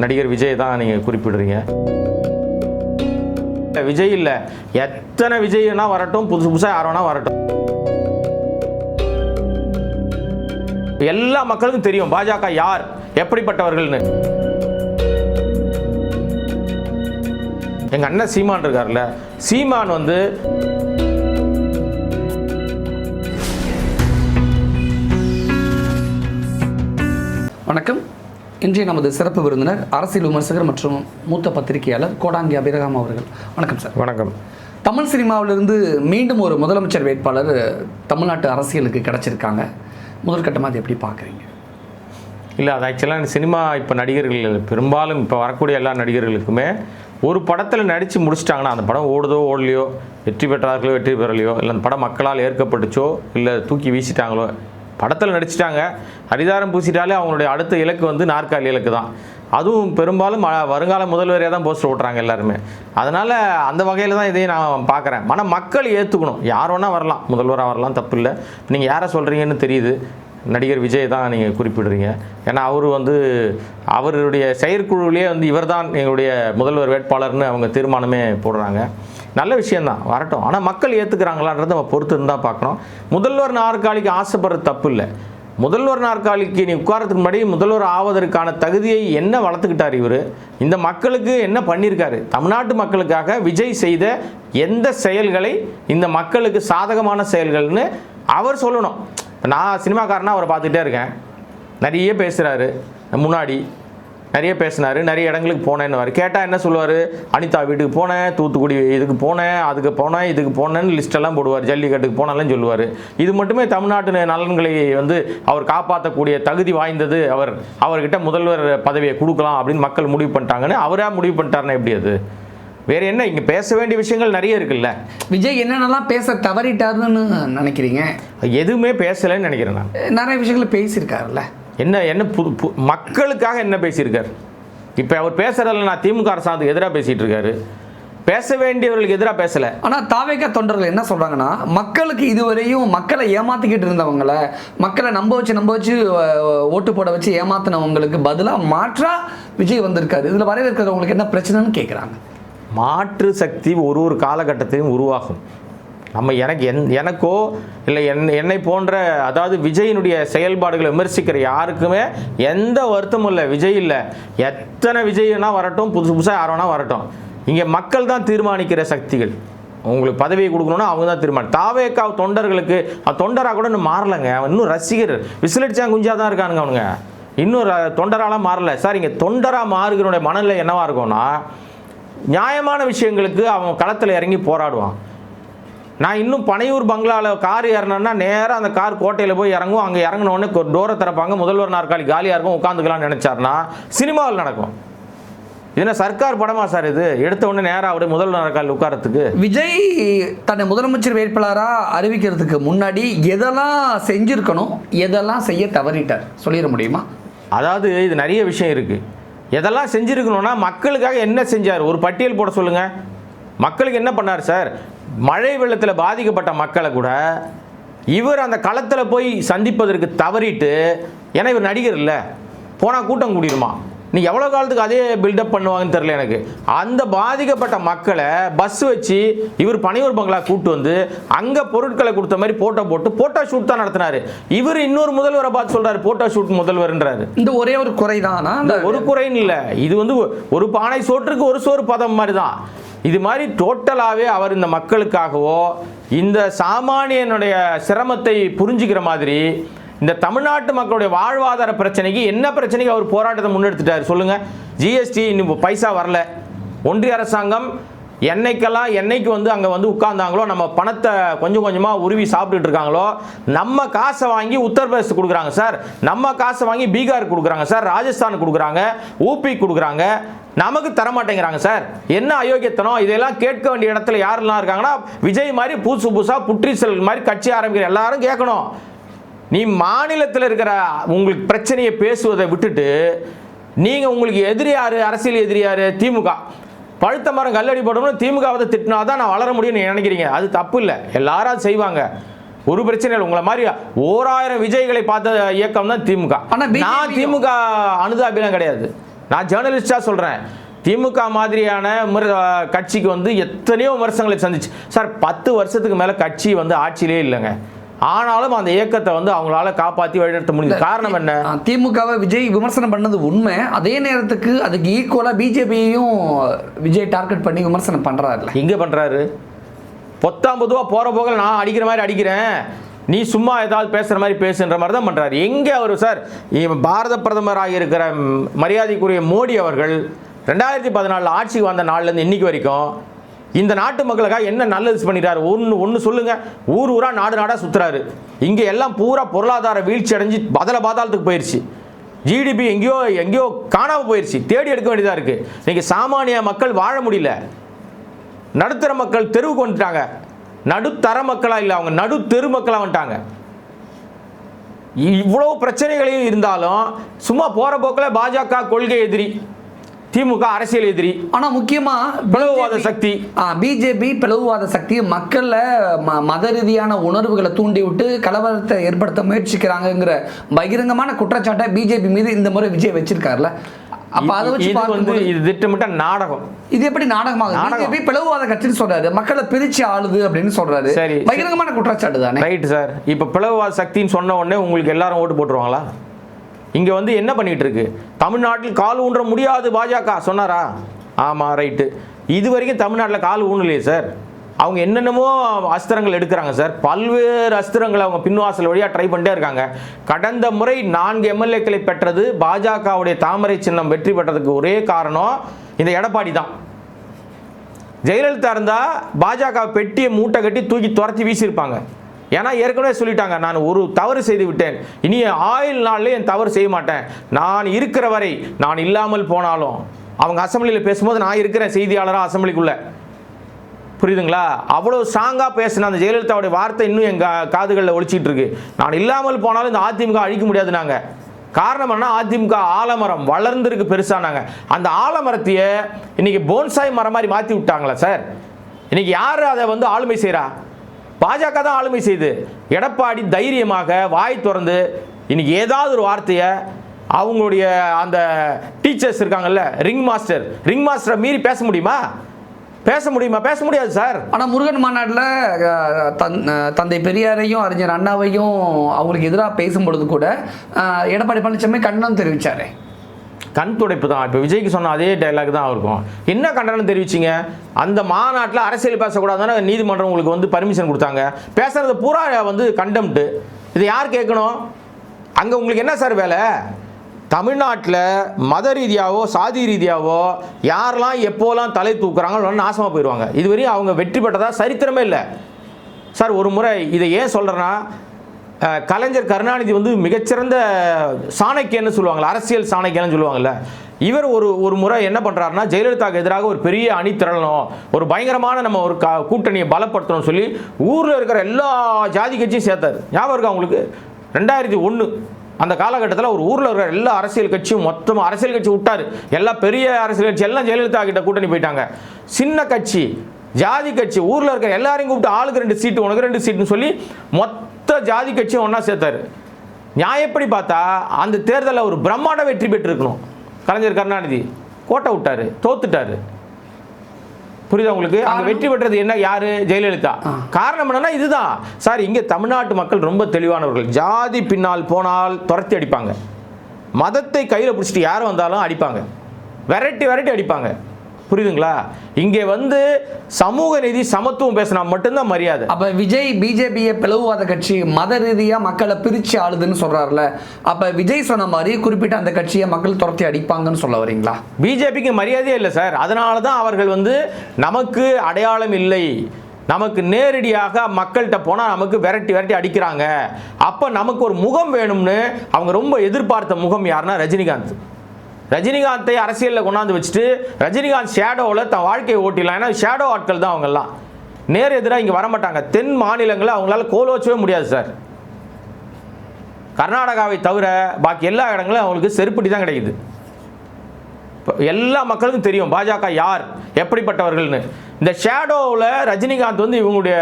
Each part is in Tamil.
நடிகர் விஜய் தான் நீங்கள் குறிப்பிடுறீங்க. விஜய் இல்லை. எத்தனை விஜய்னா வரட்டும் புதுசு புதுசாக யாரோனா வரட்டும். எல்லா மக்களுக்கும் தெரியும் பாஜக யார் எப்படிப்பட்டவர்கள்னு. எங்க அண்ணன் சீமான் இருக்கார்ல. சீமான் வந்து வணக்கம். இன்றைய நமது சிறப்பு விருந்தினர் அரசியல் விமர்சகர் மற்றும் மூத்த பத்திரிகையாளர் கோடாங்கி அபிரகாம் அவர்கள். வணக்கம் சார். வணக்கம். தமிழ் சினிமாவிலிருந்து மீண்டும் ஒரு முதலமைச்சர் வேட்பாளர் தமிழ்நாட்டு அரசியலுக்கு கிடைச்சிருக்காங்க. முதற்கட்டமாக அதை எப்படி பார்க்குறீங்க? இல்லை அது ஆக்சுவலாக சினிமா இப்போ நடிகர்கள் பெரும்பாலும் இப்போ வரக்கூடிய எல்லா நடிகர்களுக்குமே ஒரு படத்தில் நடித்து முடிச்சிட்டாங்கன்னா அந்த படம் ஓடுதோ ஓடலையோ வெற்றி பெற்றார்களோ வெற்றி பெறலையோ இல்லை அந்த படம் மக்களால் ஏற்கப்பட்டுச்சோ இல்லை தூக்கி வீசிட்டாங்களோ படத்தில் நடிச்சிட்டாங்க. அரிதாரம் பூசிட்டாலே அவங்களுடைய அடுத்த இலக்கு வந்து நாற்காலி இலக்கு தான். அதுவும் பெரும்பாலும் ம- வருங்கால முதல்வரையாக தான் போஸ்டர் ஓட்டுறாங்க எல்லாருமே. அதனால் அந்த வகையில் தான் இதையும் நான் பார்க்குறேன். ஆனால் மக்கள் ஏற்றுக்கணும் யார் வேணால் வரலாம். முதல்வராக வரலாம் தப்பு இல்லை. நீங்கள் யாரை சொல்கிறீங்கன்னு தெரியுது. நடிகர் விஜய் தான் நீங்கள் குறிப்பிடுறீங்க. ஏன்னா அவர் வந்து அவருடைய செயற்குழுவிலே வந்து இவர்தான் எங்களுடைய முதல்வர் வேட்பாளர்னு அவங்க தீர்மானமே போடுறாங்க. நல்ல விஷயந்தான் வரட்டும். ஆனால் மக்கள் ஏற்றுக்கிறாங்களான்றத நம்ம பொறுத்து இருந்தால் பார்க்கணும். முதல்வர் நாற்காலிக்கு ஆசைப்படுறது தப்பு இல்லை முதல்வர் நாற்காலிக்கு நீ உட்காரத்துக்கு முன்னாடி முதல்வர் ஆவதற்கான தகுதியை என்ன வளர்த்துக்கிட்டார் இவர்? இந்த மக்களுக்கு என்ன பண்ணியிருக்காரு? தமிழ்நாட்டு மக்களுக்காக விஜய் செய்த எந்த செயல்களை இந்த மக்களுக்கு சாதகமான செயல்கள்னு அவர் சொல்லணும். நான் சினிமாக்காரனாக அவரை பார்த்துட்டே இருக்கேன். நிறைய பேசுகிறாரு முன்னாடி நிறைய பேசினாரு நிறைய இடங்களுக்கு போனேன்னு கேட்டால் என்ன சொல்லுவார்? அனிதா வீட்டுக்கு போனேன் தூத்துக்குடி இதுக்கு போனேன் அதுக்கு போனேன் இதுக்கு போனேன்னு லிஸ்டெல்லாம் போடுவார். ஜல்லிக்கட்டுக்கு போனாலும் சொல்லுவார். இது மட்டுமே தமிழ்நாட்டு நலன்களை வந்து அவர் காப்பாற்றக்கூடிய தகுதி வாய்ந்தது. அவர் அவர்கிட்ட முதல்வர் பதவியை கொடுக்கலாம் அப்படின்னு மக்கள் முடிவு பண்ணிட்டாங்கன்னு அவராக முடிவு பண்ணிட்டாருன்னா எப்படி அது? வேற என்ன இங்கே பேச வேண்டிய விஷயங்கள் நிறைய இருக்குல்ல. விஜய் என்னென்னலாம் பேச தவறிட்டாருன்னு நினைக்கிறீங்க? எதுவுமே பேசலைன்னு நினைக்கிறேன் நான். நிறைய விஷயங்கள் பேசியிருக்காருல்ல. என்ன என்ன புது பு- மக்களுக்காக என்ன பேசியிருக்கார்? இப்போ அவர் பேசுறதில்ல நான் திமுக அரசாங்கத்துக்கு எதிராக பேசிட்டு இருக்காரு பேச வேண்டியவர்களுக்கு எதிராக பேசலை. ஆனால் தாவேக தொண்டர்கள் என்ன சொல்கிறாங்கன்னா மக்களுக்கு இதுவரையும் மக்களை ஏமாத்திக்கிட்டு இருந்தவங்கள மக்களை நம்ப வச்சு நம்ப வச்சு ஓட்டு போட வச்சு ஏமாத்தினவங்களுக்கு பதிலாக மாற்றா விஜய் வந்திருக்காரு. இதில் வரவேற்கிறவங்களுக்கு என்ன பிரச்சனைன்னு கேட்குறாங்க மாற்று சக்தி ஒரு ஒரு காலகட்டத்திலும் உருவாகும். நம்ம எனக்கு என் எனக்கோ இல்லை என் என்னை போன்ற அதாவது விஜயினுடைய செயல்பாடுகளை விமர்சிக்கிற யாருக்குமே எந்த வருத்தமும் இல்லை. விஜய் இல்லை. எத்தனை விஜய்னா வரட்டும் புதுசு புதுசாக யாரோனா வரட்டும். இங்கே மக்கள் தான் தீர்மானிக்கிற சக்திகள். உங்களுக்கு பதவியை கொடுக்கணும்னா அவங்க தான் தீர்மானம். தாவேக்கா தொண்டர்களுக்கு தொண்டராக கூட இன்னும் மாறலைங்க. இன்னும் ரசிகர். விசிலடிச்சா குஞ்சா தான் இருக்கானுங்க அவனுங்க. இன்னும் ர- தொண்டராலாம் மாறல. சார் இங்கே தொண்டராக மாறுகிறனுடைய மனநிலை என்னவாக இருக்கும்னா நியாயமான விஷயங்களுக்கு அவன் களத்தில் இறங்கி போராடுவான். நான் இன்னும் பனையூர் பங்களாவில் கார் ஏறினேன்னா நேராக அந்த கார் கோட்டையில் போய் இறங்கும் அங்கே இறங்கின உடனே ஒரு டோரை திறப்பாங்க. முதல்வர் நாற்காலி காலியாக இருக்கும் உட்காந்துக்கலாம்னு நினச்சாருன்னா சினிமாவில் நடக்கும். இது என்ன சர்க்கார் படமா சார் இது? எடுத்த உடனே நேராக அப்படியே முதல்வர் நாற்காலி உட்காரத்துக்கு விஜய் தன்னை முதலமைச்சர் வேட்பாளராக அறிவிக்கிறதுக்கு முன்னாடி எதெல்லாம் செஞ்சிருக்கணும் எதெல்லாம் செய்ய தவறிட்டார்? சொல்லிட முடியுமா? அதாவது இது நிறைய விஷயம் இருக்குது எதெல்லாம் செஞ்சுருக்கணும்னா மக்களுக்காக என்ன செஞ்சார்? ஒரு பட்டியல் போட சொல்லுங்கள் மக்களுக்கு என்ன பண்ணார் சார்? மழை வெள்ளத்தில் பாதிக்கப்பட்ட மக்களை கூட இவர் அந்த களத்தில் போய் சந்திப்பதற்கு தவறிட்டு ஏன்னா இவர் நடிகர் இல்லை போனால் கூட்டம் கூடிருமா? நீ எவ்வளோ காலத்துக்கு அதே பில்டப் பண்ணுவாங்கன்னு தெரில எனக்கு. அந்த பாதிக்கப்பட்ட மக்களை பஸ் வச்சு இவர் பனையூர் பங்களா கூட்டு வந்து அங்கே பொருட்களை கொடுத்த மாதிரி போட்டோ போட்டு போட்டோ ஷூட் தான் நடத்தினாரு. இவர் இன்னொரு முதல்வரை பார்த்து சொல்றாரு போட்டோ ஷூட் முதல்வர்ன்றாரு. இந்த ஒரே ஒரு குறைதானா. இந்த ஒரு குறைன்னு இல்லை. இது வந்து ஒரு பானை சோற்றுக்கு ஒரு சோறு பதம் மாதிரி தான். இது மாதிரி டோட்டலாகவே அவர் இந்த மக்களுக்காகவோ இந்த சாமானியனுடைய சிரமத்தை புரிஞ்சுக்கிற மாதிரி இந்த தமிழ்நாட்டு மக்களுடைய வாழ்வாதார பிரச்சனைக்கு என்ன பிரச்சனைக்கு அவர் போராட்டத்தை முன்னெடுத்துட்டார் சொல்லுங்கள் ஜிஎஸ்டி இன்னும் பைசா வரல. ஒன்றிய அரசாங்கம் என்னைக்கெல்லாம் என்னைக்கு வந்து அங்கே வந்து உட்கார்ந்தாங்களோ நம்ம பணத்தை கொஞ்சம் கொஞ்சமாக உருவி சாப்பிட்டுட்டு இருக்காங்களோ நம்ம காசை வாங்கி உத்தரப்பிரதேச கொடுக்குறாங்க சார். நம்ம காசை வாங்கி பீகார் கொடுக்குறாங்க சார். ராஜஸ்தான் கொடுக்குறாங்க ஊபி கொடுக்குறாங்க. நமக்கு தர மாட்டேங்கிறாங்க சார். என்ன அயோக்கியத்தனம்? இதெல்லாம் கேட்க வேண்டிய இடத்துல யாரெல்லாம் இருக்காங்கன்னா விஜய் மாதிரி புதுசு புதுசாக புற்றீசல் மாதிரி கட்சி ஆரம்பிக்கிற எல்லாரும் கேட்கணும். நீ மாநிலத்தில் இருக்கிற உங்களுக்கு பிரச்சனையை பேசுவதை விட்டுட்டு நீங்கள் உங்களுக்கு எதிரியார் அரசியல் எதிரியார் திமுக. பழுத்த மரம் கல்லடி போடணும் திமுகவை திட்டினா தான் நான் வளர முடியும்னு நினைக்கிறீங்க. அது தப்பு இல்லை. எல்லாரும் செய்வாங்க. ஒரு பிரச்சனை இல்லை. உங்களை மாதிரி ஓராயிரம் விஜய்களை பார்த்த இயக்கம் தான் திமுக. நான் திமுக அனுதாபிலாம் கிடையாது. நான் ஜேர்னலிஸ்டாக சொல்கிறேன் திமுக மாதிரியான கட்சிக்கு வந்து எத்தனையோ விமர்சனங்களை சந்திச்சு. சார் பத்து வருஷத்துக்கு மேலே கட்சி வந்து ஆட்சியிலே இல்லைங்க. ஆனாலும் அந்த இயக்கத்தை வந்து அவங்களால காப்பாற்றி வழிநடத்த முடியுது. காரணம் என்ன? திமுகவை விஜய் விமர்சனம் பண்ணது உண்மை. அதே நேரத்துக்கு அதுக்கு ஈக்குவலா பிஜேபியையும் விஜய் டார்கெட் பண்ணி விமர்சனம் பண்றாருல்ல. எங்கே பண்ணுறாரு பொத்தாம் பொதுவாக போகிற போக நான் அடிக்கிற மாதிரி அடிக்கிறேன். நீ சும்மா ஏதாவது பேசுகிற மாதிரி பேசுன்ற மாதிரி தான் பண்ணுறாரு எங்கே அவர் சார்? பாரத பிரதமராக இருக்கிற மரியாதைக்குரிய மோடி அவர்கள் ரெண்டாயிரத்தி பதினாலில் ஆட்சிக்கு வந்த நாள்லேருந்து இன்னைக்கு வரைக்கும் இந்த நாட்டு மக்களுக்காக என்ன நல்லது பண்ணிட்டாரு? ஒன்று ஒன்று சொல்லுங்கள் ஊர் ஊராக நாடு நாடாக சுற்றுறாரு இங்கே எல்லாம் பூரா பொருளாதார வீழ்ச்சி அடைஞ்சு பதல பாதாளத்துக்கு போயிடுச்சு ஜிடிபி எங்கேயோ எங்கேயோ காணாமல் போயிடுச்சு தேடி எடுக்க வேண்டியதாக இருக்குது இன்றைக்கி சாமானிய மக்கள் வாழ முடியல. நடுத்தர மக்கள் தெருவுக்கு வந்துட்டாங்க. நடுத்தர மக்களாக இல்லை அவங்க நடு தெரு மக்களாக வந்துட்டாங்க. இவ்வளோ பிரச்சனைகளையும் இருந்தாலும் சும்மா போகிற போக்கில் பாஜக கொள்கை எதிரி. திமுக அரசியல் எதிரி. ஆனா முக்கியமா பிளவுவாத சக்தி. பிஜேபி பிளவுவாத சக்தி மக்கள்ல மத ரீதியான உணர்வுகளை தூண்டி விட்டு கலவரத்தை ஏற்படுத்த முயற்சிக்கிறாங்கங்கிற பகிரங்கமான குற்றச்சாட்டை பிஜேபி மீது இந்த முறை விஜய் வச்சிருக்காருல. அப்ப அதை வச்சு வந்து இது திட்டமிட்ட நாடகம். இது எப்படி நாடகமாக? நாடகம். பிளவுவாத கட்சின்னு சொல்றாரு. மக்களை பிரிச்சு ஆளுது அப்படின்னு சொல்றாரு. சரி. பகிரங்கமான குற்றச்சாட்டு தானே? ரைட் சார் இப்போ பிளவுவாத சக்தின்னு சொன்ன உடனே உங்களுக்கு எல்லாரும் ஓட்டு போட்டுருவாங்களா? இங்கே வந்து என்ன பண்ணிட்டு இருக்கு தமிழ்நாட்டில் கால் ஊன்ற முடியாது பாஜக. சொன்னாரா? ஆமாம் ரைட்டு இது வரைக்கும் தமிழ்நாட்டில் கால் ஊனலையே சார் அவங்க என்னென்னமோ அஸ்திரங்கள் எடுக்கிறாங்க சார் பல்வேறு அஸ்திரங்களை அவங்க பின்வாசல் வழியாக ட்ரை பண்ணிட்டே இருக்காங்க. கடந்த முறை நான்கு எம்எல்ஏக்களை பெற்றது பாஜகவுடைய தாமரை சின்னம் வெற்றி பெற்றதுக்கு ஒரே காரணம் இந்த எடப்பாடி தான். ஜெயலலிதா இருந்தால் பாஜக பெட்டியை மூட்டை கட்டி தூக்கி துரத்தி வீசியிருப்பாங்க. ஏன்னா ஏற்கனவே சொல்லிட்டாங்க நான் ஒரு தவறு செய்து விட்டேன். இனி ஆயுள் நாளில் என் தவறு செய்ய மாட்டேன். நான் இருக்கிற வரை நான் இல்லாமல் போனாலும். அவங்க அசம்பிளியில் பேசும்போது நான் இருக்கிறேன் செய்தியாளராக அசெம்பிளிக்குள்ள. புரியுதுங்களா? அவ்வளோ ஸ்ட்ராங்காக பேசின அந்த ஜெயலலிதாவுடைய வார்த்தை இன்னும் எங்கள் காதுகளில் ஒழிச்சிட்டு இருக்கு. நான் இல்லாமல் போனாலும் இந்த அதிமுக அழிக்க முடியாது நாங்கள் காரணம் என்ன அதிமுக ஆலமரம் வளர்ந்துருக்கு பெருசானாங்க. அந்த ஆலமரத்தையே இன்னைக்கு போன்சாய் மரம் மாதிரி மாற்றி விட்டாங்களா சார்? இன்னைக்கு யார் அதை வந்து ஆளுமை செய்கிறா பாஜக தான் ஆளுமை செய்து. எடப்பாடி தைரியமாக வாய் திறந்து இன்னைக்கு ஏதாவது ஒரு வார்த்தையை அவங்களுடைய அந்த டீச்சர்ஸ் இருக்காங்கல்ல ரிங் மாஸ்டர் ரிங் மாஸ்டரை மீறி பேச முடியுமா? பேச முடியுமா? பேச முடியாது சார். ஆனால் முருகன் மாநாட்டில் தன் தந்தை பெரியாரையும் அறிஞர் அண்ணாவையும் அவங்களுக்கு எதிராக பேசும்பொழுது கூட எடப்பாடி பழனிசாமி கண்டனம் தெரிவிச்சாரு. கண் துடைப்பு தான். இப்போ விஜய்க்கு சொன்ன அதே டைலாக் தான் இருக்கும். என்ன கண்டனம் தெரிவிச்சிங்க? அந்த மாநாட்டில் அரசியல் பேசக்கூடாதுன்னு நீதிமன்றம் உங்களுக்கு வந்து பர்மிஷன் கொடுத்தாங்க. பேசுறது பூரா வந்து கண்டம்ட்டு இதை யார் கேட்கணும்? அங்கே உங்களுக்கு என்ன சார் வேலை? தமிழ்நாட்டில் மத ரீதியாவோ சாதி ரீதியாவோ யாரெல்லாம் எப்போலாம் தலை தூக்குறாங்களோ நாசமாக போயிடுவாங்க. இதுவரையும் அவங்க வெற்றி பெற்றதா சரித்திரமே இல்லை. சார் ஒரு முறை இதை ஏன் சொல்கிறேன்னா கலைஞர் கருணாநிதி வந்து மிகச்சிறந்த சாணக்கியன்னு சொல்லுவாங்கல்ல அரசியல் சாணக்கியன்னு சொல்லுவாங்கல்ல. இவர் ஒரு ஒரு முறை என்ன பண்ணுறாருன்னா ஜெயலலிதாவுக்கு எதிராக ஒரு பெரிய அணி திரளணும் ஒரு பயங்கரமான நம்ம ஒரு க கூட்டணியை பலப்படுத்தணும்னு சொல்லி ஊரில் இருக்கிற எல்லா ஜாதி கட்சியும் சேர்த்தாரு. ஞாபகம் இருக்கா அவங்களுக்கு ரெண்டாயிரத்தி ஒன்று அந்த காலகட்டத்தில் ஒரு ஊரில் இருக்கிற எல்லா அரசியல் கட்சியும் மொத்தமாக அரசியல் கட்சி விட்டார். எல்லா பெரிய அரசியல் கட்சி எல்லாம் ஜெயலலிதா கிட்ட கூட்டணி போயிட்டாங்க. சின்ன கட்சி ஜாதி கட்சி ஊரில் இருக்கிற எல்லாரையும் கூப்பிட்டு ஆளுக்கு ரெண்டு சீட்டு உனக்கு ரெண்டு சீட்டுன்னு சொல்லி மொத்த ஜாதி கட்சியும் ஒன்றா சேர்த்தாரு. நியாயப்படி பார்த்தா அந்த தேர்தலில் ஒரு பிரம்மாண்ட வெற்றி பெற்றிருக்கணும். கலைஞர் கருணாநிதி கோட்டை விட்டாரு தோத்துட்டாரு. புரியுதா உங்களுக்கு? அங்க? வெற்றி பெற்றது என்ன யாரு? ஜெயலலிதா. காரணம் என்னன்னா இதுதான். சார் இங்க தமிழ்நாட்டு மக்கள் ரொம்ப தெளிவானவர்கள். ஜாதி பின்னால் போனால் துரத்தி அடிப்பாங்க. மதத்தை கையில் பிடிச்சிட்டு யார் வந்தாலும் அடிப்பாங்க. விரட்டி விரட்டி அடிப்பாங்க. புரியுதுங்களா? இங்கே வந்து சமூக நீதி சமத்துவம் பேசினா மட்டும்தான் மரியாதை. அப்ப விஜய் பிஜேபியை பிளவுவாத கட்சி மத ரீதியா மக்களை பிரிச்சு ஆளுதுன்னு சொல்றாருல அப்ப விஜய் சொன்ன மாதிரி குறிப்பிட்ட அந்த கட்சியை மக்கள் துரத்தி அடிப்பாங்கன்னு சொல்ல வரீங்களா? பிஜேபிக்கு மரியாதையே இல்லை சார். அதனால தான் அவர்கள் வந்து நமக்கு அடையாளம் இல்லை. நமக்கு நேரடியாக மக்கள்கிட்ட போனால் நமக்கு விரட்டி விரட்டி அடிக்கிறாங்க. அப்போ நமக்கு ஒரு முகம் வேணும்னு அவங்க ரொம்ப எதிர்பார்த்த முகம் யாருன்னா ரஜினிகாந்த். ரஜினிகாந்தை அரசியலில் கொண்டாந்து வச்சுட்டு ரஜினிகாந்த் ஷேடோவில் தன் வாழ்க்கையை ஓட்டிடலாம். ஏன்னா ஷேடோ ஆட்கள் தான் அவங்கெல்லாம். நேர் எதிராக இங்கே வரமாட்டாங்க. தென் மாநிலங்களில் அவங்களால கோல வச்சவே முடியாது சார் கர்நாடகாவை தவிர பாக்கி எல்லா இடங்களும் அவங்களுக்கு செருப்படி தான் கிடைக்குது. எல்லா மக்களுக்கும் தெரியும் பாஜக யார் எப்படிப்பட்டவர்கள்னு. இந்த ஷேடோவில் ரஜினிகாந்த் வந்து இவங்களுடைய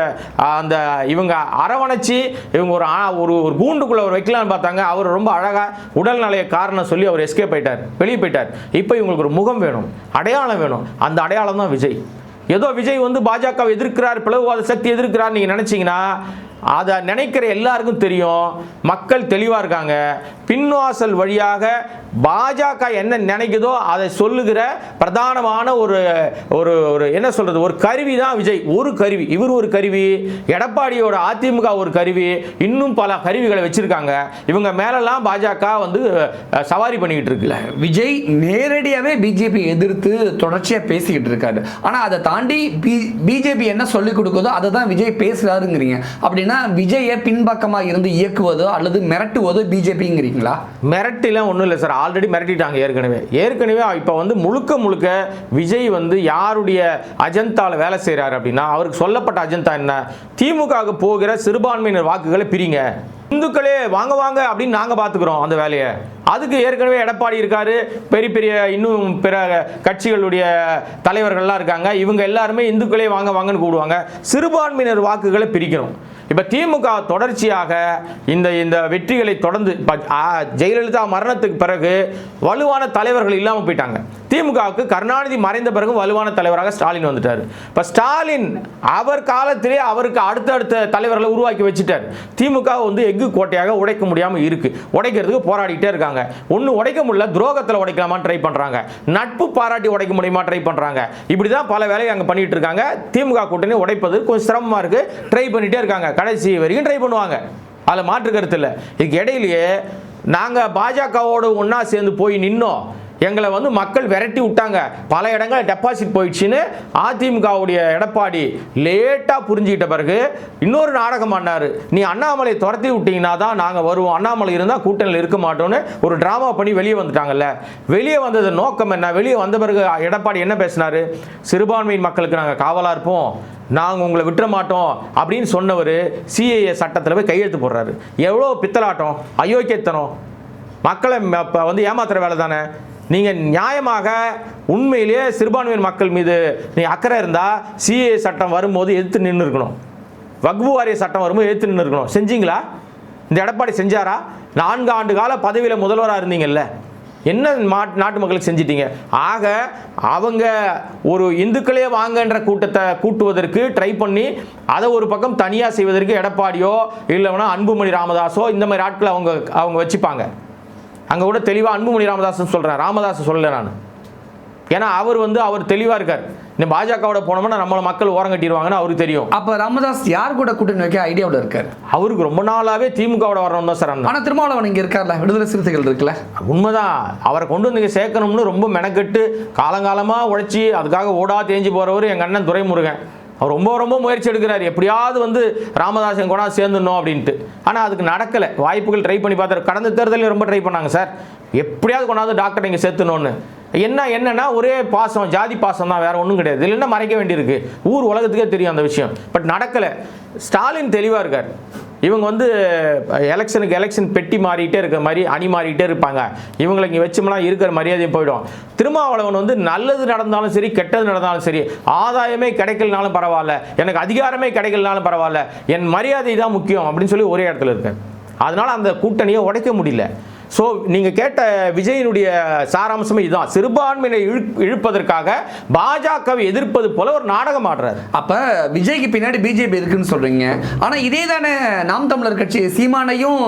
அந்த இவங்க அரவணைச்சி இவங்க ஒரு ஒரு ஒரு கூண்டுக்குள்ளே அவர் வைக்கலாம்னு பார்த்தாங்க. அவர் ரொம்ப அழகாக உடல்நலைய காரணம் சொல்லி அவர் எஸ்கேப் ஆயிட்டார் வெளியே போயிட்டார். இப்போ இவங்களுக்கு ஒரு முகம் வேணும் அடையாளம் வேணும். அந்த அடையாளம் தான் விஜய். ஏதோ விஜய் வந்து பாஜகவை எதிர்க்கிறார் பிளவுவாத சக்தி எதிர்க்கிறார் நீங்கள் நினச்சிங்கன்னா அதை நினைக்கிற எல்லாருக்கும் தெரியும். மக்கள் தெளிவாக இருக்காங்க. பின்வாசல் வழியாக பாஜக என்ன நினைக்குதோ அதை சொல்லுகிற பிரதானமான ஒரு ஒரு ஒரு என்ன சொல்றது ஒரு கருவி தான் விஜய். ஒரு கருவி. இவர் ஒரு கருவி எடப்பாடியோட அதிமுக ஒரு கருவி இன்னும் பல கருவிகளை வச்சிருக்காங்க. இவங்க மேலெல்லாம் பாஜக வந்து சவாரி பண்ணிக்கிட்டு இருக்குல்ல. விஜய் நேரடியாவே பிஜேபி எதிர்த்து தொடர்ச்சியா பேசிக்கிட்டு இருக்காரு. ஆனா அதை தாண்டி பிஜேபி என்ன சொல்லி கொடுக்குதோ அதை தான் விஜய் பேசுறாருங்கிறீங்க. அப்படின்னா விஜயை பின்பக்கமா இருந்து இயக்குவதோ அல்லது மிரட்டுவதோ பிஜேபிங்கிறீங்களா மிரட்டிலாம் ஒன்றும் இல்லை சார். ஆல்ரெடி மிரட்டிட்டாங்க ஏற்கனவே. ஏற்கனவே இப்போ வந்து முழுக்க முழுக்க விஜய் வந்து யாருடைய அஜந்தாவில் வேலை செய்கிறாரு அப்படின்னா அவருக்கு சொல்லப்பட்ட அஜந்தா என்ன? திமுகவுக்கு போகிற சிறுபான்மையினர் வாக்குகளை பிரிங்க. இந்துக்களே வாங்க வாங்க அப்படின்னு நாங்கள் பார்த்துக்குறோம் அந்த வேலையை. அதுக்கு ஏற்கனவே எடப்பாடி இருக்காரு. பெரிய பெரிய இன்னும் பிற கட்சிகளுடைய தலைவர்கள்லாம் இருக்காங்க. இவங்க எல்லாருமே இந்துக்களே வாங்க வாங்கன்னு கூடுவாங்க சிறுபான்மையினர் வாக்குகளை பிரிக்கணும். இப்போ திமுக தொடர்ச்சியாக இந்த இந்த வெற்றிகளை தொடர்ந்து இப்போ ஜெயலலிதா மரணத்துக்கு பிறகு வலுவான தலைவர்கள் இல்லாமல் போயிட்டாங்க. திமுகவுக்கு கருணாநிதி மறைந்த பிறகு வலுவான தலைவராக ஸ்டாலின் வந்துட்டார். இப்போ ஸ்டாலின் அவர் காலத்திலே அவருக்கு அடுத்தடுத்த தலைவர்களை உருவாக்கி வச்சுட்டார். திமுக வந்து எஃகு கோட்டையாக உடைக்க முடியாமல் இருக்கு. உடைக்கிறதுக்கு போராடிட்டே இருக்காங்க. ஒன்று உடைக்க முடியல துரோகத்தில் உடைக்கலாமான்னு ட்ரை பண்ணுறாங்க நட்பு பாராட்டி உடைக்க முடியுமா ட்ரை பண்ணுறாங்க இப்படி தான் பல வேலையை அங்கே பண்ணிட்டு இருக்காங்க. திமுக கூட்டணி உடைப்பது கொஞ்சம் சிரமமாக இருக்குது ட்ரை பண்ணிட்டே இருக்காங்க. கடைசி வரைக்கும் ட்ரை பண்ணுவாங்க. அதில் மாற்று கருத்து இல்லை. இதுக்கு இடையிலேயே நாங்கள் பாஜகவோடு ஒன்றா சேர்ந்து போய் நின்னோம். எங்களை வந்து மக்கள் விரட்டி விட்டாங்க. பல இடங்கள் டெபாசிட் போயிடுச்சுன்னு அதிமுகவுடைய எடப்பாடி லேட்டாக புரிஞ்சுக்கிட்ட பிறகு இன்னொரு நாடகம் பண்ணார் நீ அண்ணாமலை துரத்தி விட்டீங்கன்னா தான் நாங்கள் வருவோம். அண்ணாமலை இருந்தால் கூட்டணியில் இருக்க மாட்டோம்னு ஒரு ட்ராமா பண்ணி வெளியே வந்துட்டாங்கல்ல. வெளியே வந்தது நோக்கம் என்ன? வெளியே வந்த பிறகு எடப்பாடி என்ன பேசினார்? சிறுபான்மையின் மக்களுக்கு நாங்கள் காவலாக இருப்போம். நாங்கள் உங்களை விட்டுற மாட்டோம் அப்படின்னு சொன்னவர் சிஏஏ சட்டத்தில் போய் கையெழுத்து போடுறாரு. எவ்வளோ பித்தலாட்டம் அயோக்கியத்தனம். மக்களை ம- வந்து ஏமாத்துற வேலை தானே நீங்கள் நியாயமாக உண்மையிலேயே சிறுபான்மையின் மக்கள் மீது நீ அக்கறை இருந்தால் சிஏ சட்டம் வரும்போது எதிர்த்து நின்று இருக்கணும். வக்பு வாரிய சட்டம் வரும்போது எதிர்த்து நின்று இருக்கணும். செஞ்சீங்களா? இந்த எடப்பாடி செஞ்சாரா? நான்கு ஆண்டு கால பதவியில் முதல்வராக இருந்தீங்கல்ல. என்ன நாட்டு மக்களுக்கு செஞ்சிட்டீங்க? ஆக அவங்க ஒரு இந்துக்களே வாங்கன்ற கூட்டத்தை கூட்டுவதற்கு ட்ரை பண்ணி அதை ஒரு பக்கம் தனியாக செய்வதற்கு எடப்பாடியோ இல்லைன்னா அன்புமணி ராமதாஸோ இந்த மாதிரி ஆட்களை அவங்க அவங்க வச்சுப்பாங்க. அங்கே கூட தெளிவாக அன்புமணி ராமதாஸ்னு சொல்கிறேன் ராமதாஸ் சொல்லலை நான். ஏன்னா அவர் வந்து அவர் தெளிவாக இருக்கார். இந்த பாஜகவோட போனோம்னா நம்மளை மக்கள் ஓரம் கட்டிடுவாங்கன்னு அவருக்கு தெரியும். அப்ப ராமதாஸ் யார் கூட கூட்டணி வைக்க ஐடியாவில் இருக்காரு? அவருக்கு ரொம்ப நாளாகவே திமுகவோட வரணும் தான் சார் அண்ணா. ஆனா திருமாவளவன் இங்க இருக்கார்ல விடுதலை சிறுத்தைகள் இருக்குல்ல? உண்மைதான். அவரை கொண்டு வந்து இங்கே சேர்க்கணும்னு ரொம்ப மெனக்கெட்டு காலங்காலமாக உழைச்சி அதுக்காக ஓடா தேஞ்சு போகிறவர் எங்கள் அண்ணன் துரைமுருகன். அவர் ரொம்ப ரொம்ப முயற்சி எடுக்கிறார். எப்படியாவது வந்து ராமதாசன் கூட சேர்ந்துடணும் அப்படின்ட்டு. ஆனால் அதுக்கு நடக்கலை. வாய்ப்புகள் ட்ரை பண்ணி பார்த்தாரு. கடந்த தேர்தலையும் ரொம்ப ட்ரை பண்ணாங்க சார். எப்படியாவது கொண்டாந்து டாக்டர் இங்கே சேர்த்துணும்னு என்ன என்னன்னா ஒரே பாசம் ஜாதி பாசம் தான் வேற ஒன்றும் கிடையாது. இல்லைன்னா மறைக்க வேண்டியிருக்கு. ஊர் உலகத்துக்கே தெரியும் அந்த விஷயம். பட் நடக்கலை. ஸ்டாலின் தெளிவாக இருக்கார். இவங்க வந்து எலெக்ஷனுக்கு எலெக்ஷன் பெட்டி மாறிட்டே இருக்கிற மாதிரி அணி மாறிட்டே இருப்பாங்க. இவங்களை இங்கே வச்சோம்னா இருக்கிற மரியாதையும் போயிடும். திருமாவளவன் வந்து நல்லது நடந்தாலும் சரி கெட்டது நடந்தாலும் சரி ஆதாயமே கிடைக்கலனாலும் பரவாயில்ல எனக்கு அதிகாரமே கிடைக்கலனாலும் பரவாயில்ல என் மரியாதை தான் முக்கியம் அப்படின்னு சொல்லி ஒரே இடத்துல இருக்கேன் அதனால் அந்த கூட்டணியை உடைக்க முடியல. ஸோ நீங்கள் கேட்ட விஜயனுடைய சாராம்சமே இதுதான். சிறுபான்மையினை இழு இழுப்பதற்காக பாஜகவை எதிர்ப்பது போல ஒரு நாடகம் ஆடுறாரு. அப்ப விஜய்க்கு பின்னாடி பிஜேபி இருக்குன்னு சொல்றீங்க? ஆனா இதே தானே நாம் தமிழர் கட்சி சீமானையும்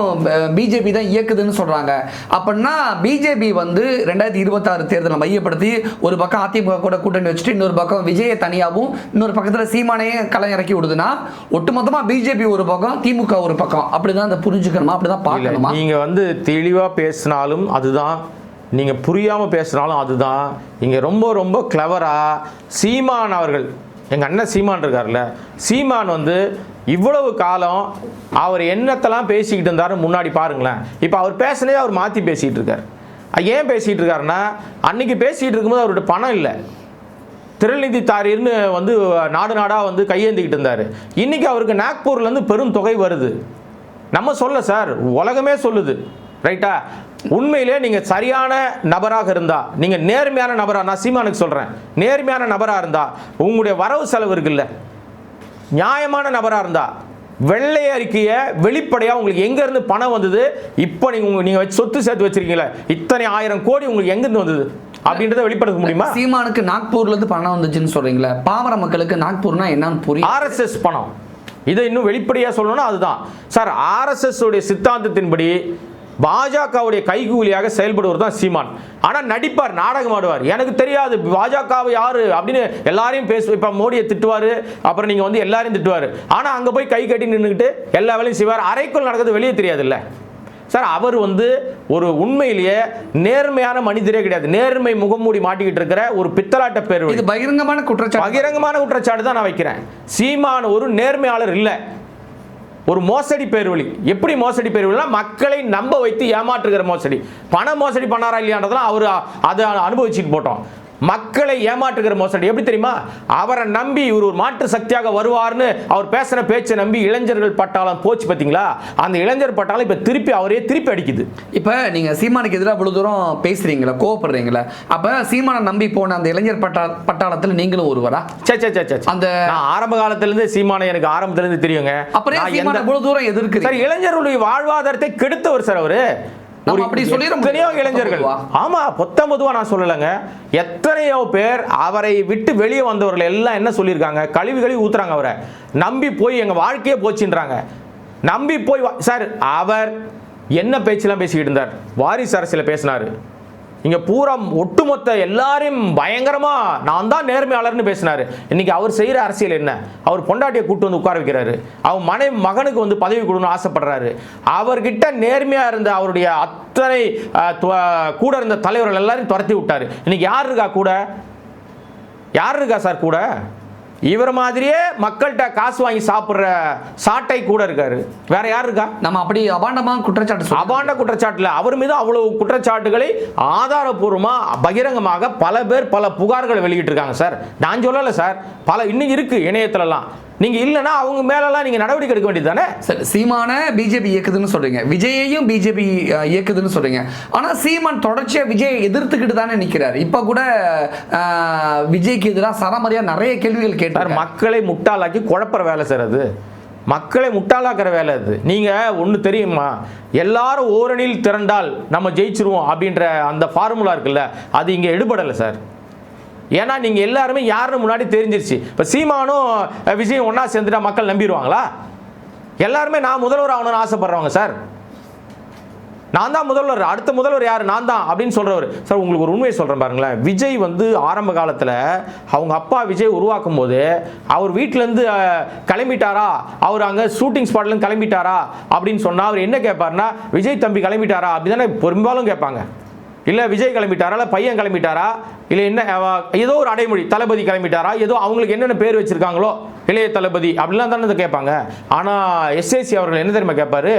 பிஜேபி தான் இயக்குதுன்னு சொல்றாங்க. அப்படின்னா பிஜேபி வந்து ரெண்டாயிரத்தி இருபத்தாறு தேர்தலை மையப்படுத்தி ஒரு பக்கம் அதிமுக கூட கூட்டணி வச்சுட்டு இன்னொரு பக்கம் விஜயை தனியாகவும் இன்னொரு பக்கத்துல சீமானையும் களம் இறக்கி விடுதுன்னா ஒட்டுமொத்தமா பிஜேபி ஒரு பக்கம் திமுக ஒரு பக்கம். அப்படிதான் அதை புரிஞ்சுக்கணுமா? அப்படிதான் இல்ல, பார்க்கணுமா? நீங்க வந்து தெளிவா பேசினாலும் அதுதான் நீங்கள் புரியாமல் பேசினாலும் அதுதான். இங்கே ரொம்ப ரொம்ப கிளவராக சீமான் அவர்கள் எங்கள் அண்ணன் சீமான் இருக்கார்ல சீமான் வந்து இவ்வளவு காலம் அவர் என்னத்தெல்லாம் பேசிக்கிட்டு இருந்தாரு முன்னாடி பாருங்களேன். இப்போ அவர் பேசினே அவர் மாற்றி பேசிகிட்டு இருக்கார். ஏன் பேசிகிட்டு இருக்காருன்னா அன்னைக்கு பேசிகிட்டு இருக்கும்போது அவர்கிட்ட பணம் இல்லை. திருநிதி தாரீர்னு வந்து நாடு நாடாக வந்து கையேந்திக்கிட்டு இருந்தார். இன்றைக்கி அவருக்கு நாக்பூர்லேருந்து பெரும் தொகை வருது. நம்ம சொல்ல சார் உலகமே சொல்லுது. ரைட்டா உண்மையிலே நீங்க சரியான நபராக இருந்தா நீங்க நேர்மையான நபரா நான் சீமானுக்கு சொல்றேன். நேர்மையான நபரா இருந்தா உங்களுடைய வரவு செலவு இருக்குல்ல. நியாயமான நபரா இருந்தா வெள்ளை அறிக்கையை வெளிப்படையா உங்களுக்கு எங்க இருந்து பணம் வந்தது? இப்போ நீங்க உங்க நீங்க வச்சு சொத்து சேர்த்து வச்சிருக்கீங்களா இத்தனை ஆயிரம் கோடி உங்களுக்கு எங்க இருந்து வந்தது? அப்படின்றத வெளிப்படுத்த முடியுமா? சீமானுக்கு நாக்பூர்ல இருந்து பணம் வந்துச்சுன்னு சொல்றீங்களா பாமர மக்களுக்கு நாக்பூர்னா என்னன்னு புரியும் ஆர்எஸ்எஸ் பணம். இதை இன்னும் வெளிப்படையாக சொல்லணும்னா அதுதான். சார் ஆர்எஸ்எஸ் உடைய சித்தாந்தத்தின்படி பாஜகவுடைய கைகூலியாக செயல்படுவர் தான் சீமான். ஆனால் நடிப்பார் நாடகம் ஆடுவார். எனக்கு தெரியாது பாஜகவை யாரு அப்படின்னு எல்லாரையும் பேசு இப்போ மோடியை திட்டுவார் அப்புறம் நீங்கள் வந்து எல்லாரையும் திட்டுவார். ஆனால் அங்கே போய் கை கட்டி நின்றுக்கிட்டு எல்லா வேலையும் செய்வார். அறைக்குள் நடக்கிறது வெளியே தெரியாதுல்ல. சார் அவர் வந்து ஒரு உண்மையிலேயே நேர்மையான மனிதரே கிடையாது. நேர்மை முகமூடி மாட்டிக்கிட்டு இருக்கிற ஒரு பித்தலாட்ட பேர் இது பகிரங்கமான குற்றச்சாட்டு. பகிரங்கமான குற்றச்சாட்டு தான் நான் வைக்கிறேன். சீமான் ஒரு நேர்மையாளர் இல்லை. ஒரு மோசடி பேர்வழி. எப்படி மோசடி பேர்வழினா மக்களை நம்ப வைத்து ஏமாற்றுகிற மோசடி. பண மோசடி பண்ணாரா இல்லையான்றதெல்லாம் அவர் அதை அனுபவிச்சுட்டு போட்டோம். மக்களை ஏமாற்றுகிற மோசடி. எப்படி தெரியுமா? அவரை நம்பி இவர் ஒரு மாற்று சக்தியாக வருவார்னு அவர் பேசின பேச்சை நம்பி இளைஞர்கள் பட்டாளம் போச்சு பார்த்தீங்களா? அந்த இளைஞர் பட்டாளம் இப்போ திருப்பி அவரே திருப்பி அடிக்குது. இப்ப நீங்க சீமானுக்கு எதிராக இவ்வளவு தூரம் பேசுறீங்களா கோவப்படுறீங்களா அப்ப சீமானை நம்பி போன அந்த இளைஞர் பட்டா பட்டாளத்துல நீங்களும் ஒருவரா? சே சே சே. அந்த- ஆரம்ப காலத்திலிருந்து சீமானை எனக்கு ஆரம்பத்துல இருந்து தெரியுங்க அப்புறம் இவ்வளவு தூரம் சார் எதிர்க்கிறீங்க இளைஞர்களுடைய வாழ்வாதாரத்தை கெடுத்தவர் சார் அவரு. எத்தனையோ இளைஞர்கள்? ஆமா பொத்தம்பதுவா நான் சொல்லலைங்க. எத்தனையோ பேர் அவரை விட்டு வெளியே வந்தவர்கள் எல்லாம் என்ன சொல்லியிருக்காங்க? கழுவி கழுவி ஊத்துறாங்க அவரை. நம்பி போய் எங்க வாழ்க்கையே போச்சுன்றாங்க. நம்பி போய் சார் அவர் என்ன பேச்செல்லாம் பேசிக்கிட்டு இருந்தார்? வாரிசு அரசியல பேசினாரு. இங்கே பூரா ஒட்டுமொத்த எல்லாரையும் பயங்கரமாக நான் தான் நேர்மையாளர்னு பேசினார். இன்றைக்கி அவர் செய்கிற அரசியல் என்ன? அவர் பொண்டாட்டியை கூட்டு வந்து உட்கார வைக்கிறாரு. அவர் மனைவி மகனுக்கு வந்து பதவி கொடுக்கணும்னு ஆசைப்படுறாரு. அவர்கிட்ட நேர்மையாக இருந்த அவருடைய அத்தனை துவ- கூட இருந்த தலைவர்கள் எல்லாரையும் துரத்தி விட்டார். இன்றைக்கி யார் இருக்கா கூட? யார் இருக்கா சார் கூட? இவர் மாதிரியே மக்கள்கிட்ட காசு வாங்கி சாப்பிடுற சாட்டை கூட இருக்காரு. வேற யார் இருக்கா? நம்ம அப்படி அபாண்டமா குற்றச்சாட்டு அபாண்ட குற்றச்சாட்டுல அவர் மீது அவ்வளவு குற்றச்சாட்டுகளை ஆதாரபூர்வமா பகிரங்கமாக பல பேர் பல புகார்களை வெளியிட்டிருக்காங்க சார். நான் சொல்லல சார். பல இன்னும் இருக்கு இணையத்துலலாம். நீங்க இல்லைன்னா அவங்க மேலெல்லாம் நீங்க நடவடிக்கை எடுக்க வேண்டியது தானே? சரி சீமான பிஜேபி இயக்குதுன்னு சொல்றீங்க. விஜயையும் பிஜேபி இயக்குதுன்னு சொல்றீங்க. ஆனா சீமான் தொடர்ச்சியா விஜயை எதிர்த்துக்கிட்டு தானே நிக்கிறார். இப்ப கூட விஜய்க்கு எதிராக சரமாரியா நிறைய கேள்விகள் கேட்டார் மக்களை முட்டாளாக்கி குழப்புற வேலை சார் அது. மக்களை முட்டாளாக்குற வேலை அது. நீங்க ஒன்று தெரியுமா? எல்லாரும் ஓரணியில் திரண்டால் நம்ம ஜெயிச்சிருவோம் அப்படின்ற அந்த ஃபார்முலா இருக்குல்ல அது இங்கே எடுபடலை சார். ஏன்னா நீங்கள் எல்லாருமே யாருன்னு முன்னாடி தெரிஞ்சிருச்சு. இப்போ சீமானும் விஜயும் ஒன்றா சேர்ந்துட்டா மக்கள் நம்பிடுவாங்களா? எல்லாருமே நான் முதல்வர் ஆகணும்னு ஆசைப்படுறவங்க சார். நான் தான் முதல்வர் அடுத்த முதல்வர் யார்? நான் தான் அப்படின்னு சொல்கிறவர் சார் உங்களுக்கு ஒரு உண்மையை சொல்கிறேன் பாருங்களேன். விஜய் வந்து ஆரம்ப காலத்தில் அவங்க அப்பா விஜய் உருவாக்கும் போது அவர் வீட்டிலேருந்து கிளம்பிட்டாரா? அவர் அங்கே ஷூட்டிங் ஸ்பாட்லேருந்து கிளம்பிட்டாரா? அப்படின்னு சொன்னால் அவர் என்ன கேட்பாருன்னா விஜய் தம்பி கிளம்பிட்டாரா? அப்படி தானே பெரும்பாலும் கேட்பாங்க. இல்லை விஜய் கிளம்பிட்டாரா இல்லை பையன் கிளம்பிட்டாரா இல்லை என்ன ஏதோ ஒரு அடைமொழி தளபதி கிளம்பிட்டாரா ஏதோ அவங்களுக்கு என்னென்ன பேர் வச்சிருக்காங்களோ இளைய தளபதி அப்படிலாம் தானே கேட்பாங்க. ஆனால் எஸ்ஏசி அவர்கள் என்ன தெரியுமா கேட்பாரு?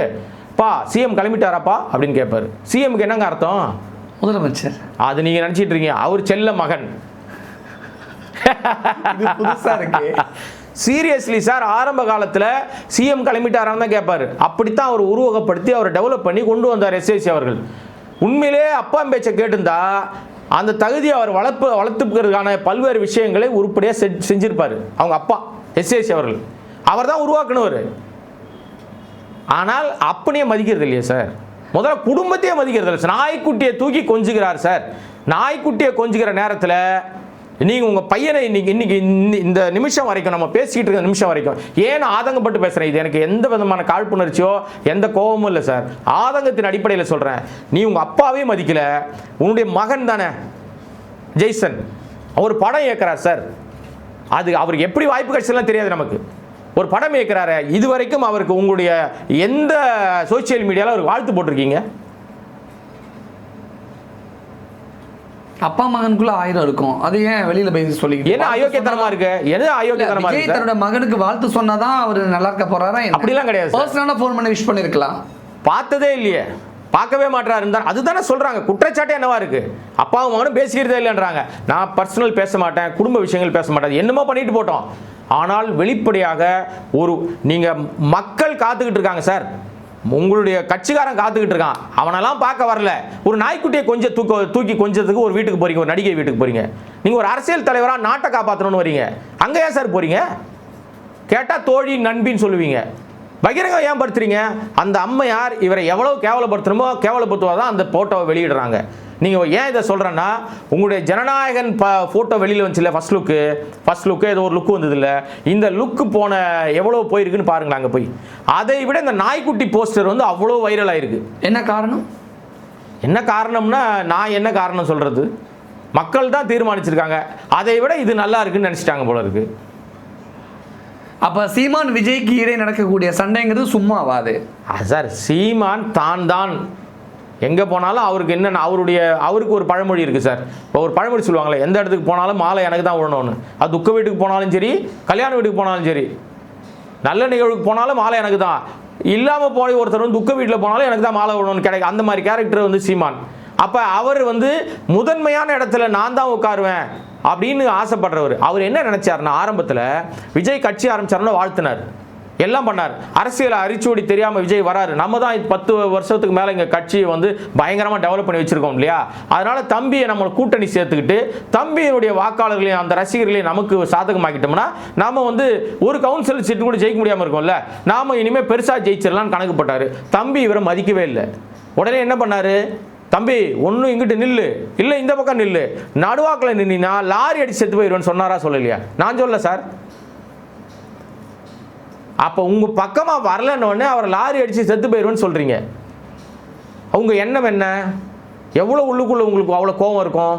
பா சிஎம் கிளம்பிட்டாராப்பா அப்படின்னு கேட்பாரு. சிஎம்க்கு என்னங்க அர்த்தம்? முதலமைச்சர். அது நீங்க நினைச்சிட்டு இருக்கீங்க. அவர் செல்ல மகன். இருக்கு. சீரியஸ்லி சார் ஆரம்ப காலத்தில் சிஎம் கிளம்பிட்டாரான்னு தான் கேட்பாரு. அப்படித்தான் அவர் உருவகப்படுத்தி அவர் டெவலப் பண்ணி கொண்டு வந்தார் எஸ்ஏசி அவர்கள். உண்மையிலே அப்பா பேச்சை கேட்டிருந்தா அந்த தகுதியை அவர் வளர்ப்பு வளர்த்துக்கிறதுக்கான பல்வேறு விஷயங்களை உருப்படியாக செ செஞ்சிருப்பார். அவங்க அப்பா எஸ்ஏசி அவர்கள். அவர் தான் உருவாக்கினவர். ஆனால் அப்பனையே மதிக்கிறது இல்லையா சார். முதல்ல குடும்பத்தையே மதிக்கிறது இல்லை சார். நாய்க்குட்டியை தூக்கி கொஞ்சுகிறார் சார். நாய்க்குட்டியை கொஞ்சுகிற நேரத்தில் நீங்கள் உங்கள் பையனை இன்னைக்கு இன்னைக்கு இந்த- இந்த நிமிஷம் வரைக்கும் நம்ம பேசிக்கிட்டு இருக்க நிமிஷம் வரைக்கும் ஏன் ஆதங்கப்பட்டு பேசுகிறேன் இது எனக்கு எந்த விதமான காழ்ப்புணர்ச்சியோ எந்த கோபமும் இல்லை சார் ஆதங்கத்தின் அடிப்படையில் சொல்கிறேன் நீ உங்கள் அப்பாவே மதிக்கல. உன்னுடைய மகன் தானே? ஜெய்சன். அவர் படம் இயக்கிறார் சார் அது அவருக்கு எப்படி வாய்ப்பு கிடைச்சதுலாம் தெரியாது நமக்கு. ஒரு படம் இயக்கிறாரு. இது வரைக்கும் அவருக்கு உங்களுடைய எந்த சோஷியல் மீடியாவில் அவருக்கு வாழ்த்து போட்டிருக்கீங்க? அப்பா மகனுக்குள்ள ஆயிரம் இருக்கும். அது ஏன் வெளியில போய் சொல்லிக்கிட்டு என்ன அயோக்கியத்தனமா இருக்கு? என்ன இல்ல, அயோக்கியத்தனமா இருக்கு? தன்னோட மகனுக்கு வாழ்த்து சொன்னாதான் அவர் நல்லா இருக்க போறாரா அப்படிலாம் கிடையாது. பர்சனலா ஃபோன் பண்ணி விஷ் பண்ணிருக்கலாம். பார்த்ததே இல்லையே. பார்க்கவே மாட்டாரு இருந்தார் அதுதானே சொல்றாங்க. குற்றச்சாட்டே என்னவா இருக்கு? அப்பாவும் மகனும் பேசிக்கிறதே இல்லைன்றாங்க. நான் பர்சனல் பேச மாட்டேன் குடும்ப விஷயங்கள் பேச மாட்டேன். என்னமோ பண்ணிட்டு போட்டோம். ஆனால் வெளிப்படையாக ஒரு நீங்க மக்கள் காத்துக்கிட்டு இருக்காங்க சார். உங்களுடைய கட்சிக்காரன் காத்துக்கிட்டு இருக்கான். அவனெல்லாம் பார்க்க வரல. ஒரு நாய்க்குட்டியை கொஞ்சம் தூக்க தூக்கி கொஞ்சத்துக்கு ஒரு வீட்டுக்கு போறீங்க ஒரு நடிகை வீட்டுக்கு போறீங்க. நீங்க ஒரு அரசியல் தலைவராக நாட்டை காப்பாற்றணும்னு வரீங்க. அங்கே ஏன் சார் போறீங்க? கேட்டால் தோழி நண்பின்னு சொல்லுவீங்க. பகிரங்க ஏன் படுத்துறீங்க அந்த அம்மையார் இவரை எவ்வளவு கேவலப்படுத்தணுமோ கேவலப்படுத்துவதான் அந்த போட்டோவை வெளியிடுறாங்க. நீங்கள் ஏன் இதை சொல்கிறேன்னா உங்களுடைய ஜனநாயகன் ப ஃபோட்டோ வெளியில் வந்துச்சுல ஃபர்ஸ்ட் லுக்கு ஃபர்ஸ்ட் லுக்கு ஏதோ ஒரு லுக்கு வந்ததில்ல. இந்த லுக்கு போன எவ்வளோ போயிருக்குன்னு பாருங்களேன் அங்கே போய். அதை விட இந்த நாய்க்குட்டி போஸ்டர் வந்து அவ்வளோ வைரல் ஆயிருக்கு. என்ன காரணம்? என்ன காரணம்னா நான் என்ன காரணம் சொல்கிறது மக்கள் தான் தீர்மானிச்சிருக்காங்க. அதை விட இது நல்லா இருக்குன்னு நினச்சிட்டாங்க போல இருக்கு. அப்போ சீமான் விஜய்க்கு இடை நடக்கக்கூடிய சண்டைங்கிறது சும்மா ஆகாது சார் சீமான் தான் தான் எங்கே போனாலும் அவருக்கு என்னென்ன அவருடைய அவருக்கு ஒரு பழமொழி இருக்குது சார். இப்போ ஒரு பழமொழி சொல்லுவாங்களே எந்த இடத்துக்கு போனாலும் மாலை எனக்கு தான் விடணும்னு அது துக்க வீட்டுக்கு போனாலும் சரி கல்யாண வீட்டுக்கு போனாலும் சரி. நல்ல நிகழ்வுக்கு போனாலும் மாலை எனக்கு தான். இல்லாமல் போய் ஒருத்தர் வந்து துக்க வீட்டில் போனாலும் எனக்கு தான் மாலை விடணும்னு கிடைக்கும் அந்த மாதிரி கேரக்டர் வந்து சீமான். அப்போ அவர் வந்து முதன்மையான இடத்துல நான் தான் உட்காருவேன் அப்படின்னு ஆசைப்படுறவர். அவர் என்ன நினைச்சாருன்னா ஆரம்பத்தில் விஜய் கட்சி ஆரம்பிச்சாருன்னு வாழ்த்தினார். எல்லாம் பண்ணார். அரசியல் அரிச்சுவடி தெரியாமல் விஜய் வராரு. நம்ம தான் பத்து வருஷத்துக்கு மேலே இங்கே கட்சியை வந்து பயங்கரமாக டெவலப் பண்ணி வச்சுருக்கோம் இல்லையா? அதனால் தம்பியை நம்ம கூட்டணி சேர்த்துக்கிட்டு தம்பியினுடைய வாக்காளர்களையும் அந்த ரசிகர்களையும் நமக்கு சாதகமாக்கிட்டோம்னா நாம் வந்து ஒரு கவுன்சில் சீட்டு கூட ஜெயிக்க முடியாமல் இருக்கோம்ல? நாம இனிமேல் பெருசாக ஜெயிச்சிடலாம்னு கணக்கு போட்டார். தம்பி இவரை மதிக்கவே இல்லை. உடனே என்ன பண்ணார்? தம்பி ஒன்றும் இங்கிட்டு நில்லு. இல்லை இந்த பக்கம் நில்லு. நடுவாக்கில் நின்னா லாரி அடிச்சு செத்து போயிடுவேன்னு சொன்னாரா சொல்லலையா? நான் சொல்ல சார். அப்போ உங்கள் பக்கமாக வரலன்னொடனே அவர் லாரி அடித்து செத்து போயிடுவேன்னு சொல்கிறீங்க அவங்க எண்ணம் என்ன? எவ்வளோ உள்ளுக்குள்ளே உங்களுக்கு அவ்வளோ கோவம் இருக்கும்?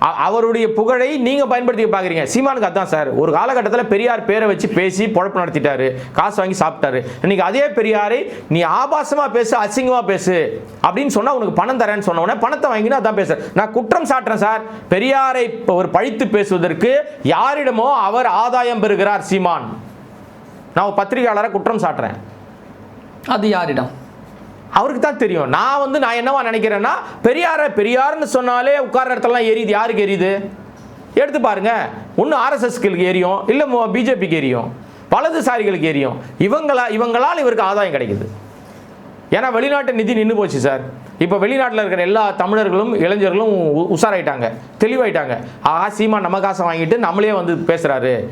அவருடைய புகழை நீங்கள் பயன்படுத்தி பார்க்குறீங்க. சீமானுக்கு அதான் சார். ஒரு காலகட்டத்தில் பெரியார் பேரை வச்சு பேசி பொழப்பு நடத்திட்டாரு. காசு வாங்கி சாப்பிட்டாரு. இன்னைக்கு அதே பெரியாரை நீ ஆபாசமாக பேசு அசிங்கமாக பேசு அப்படின்னு சொன்னால் உனக்கு பணம் தரேன்னு சொன்ன உடனே பணத்தை வாங்கினா அதான் பேசுறேன் நான் குற்றம் சாட்டுறேன் சார். பெரியாரை இப்போ ஒரு பழித்து பேசுவதற்கு யாரிடமோ அவர் ஆதாயம் பெறுகிறார் சீமான். நான் ஒரு பத்திரிகையாளரை குற்றம் சாட்டுறேன். அது யாரிடம்? அவருக்கு தான் தெரியும். நான் வந்து நான் என்னவா நினைக்கிறேன்னா பெரியார பெரியார்னு சொன்னாலே உட்கார இடத்துலலாம் எரியுது. யாருக்கு எரியுது? எடுத்து பாருங்க. ஒன்று ஆர்எஸ்எஸ்களுக்கு எரியும் இல்லை பிஜேபிக்கு எரியும். வலதுசாரிகளுக்கு எரியும். இவங்களா இவங்களால் இவருக்கு ஆதாயம் கிடைக்குது. ஏன்னா வெளிநாட்டு நிதி நின்று போச்சு சார். இப்போ வெளிநாட்டில் இருக்கிற எல்லா தமிழர்களும் இளைஞர்களும் உ- உஷாராயிட்டாங்க. தெளிவாயிட்டாங்க. ஆஹா சீமா நம்ம காசை வாங்கிட்டு நம்மளே வந்து பேசுகிறாரு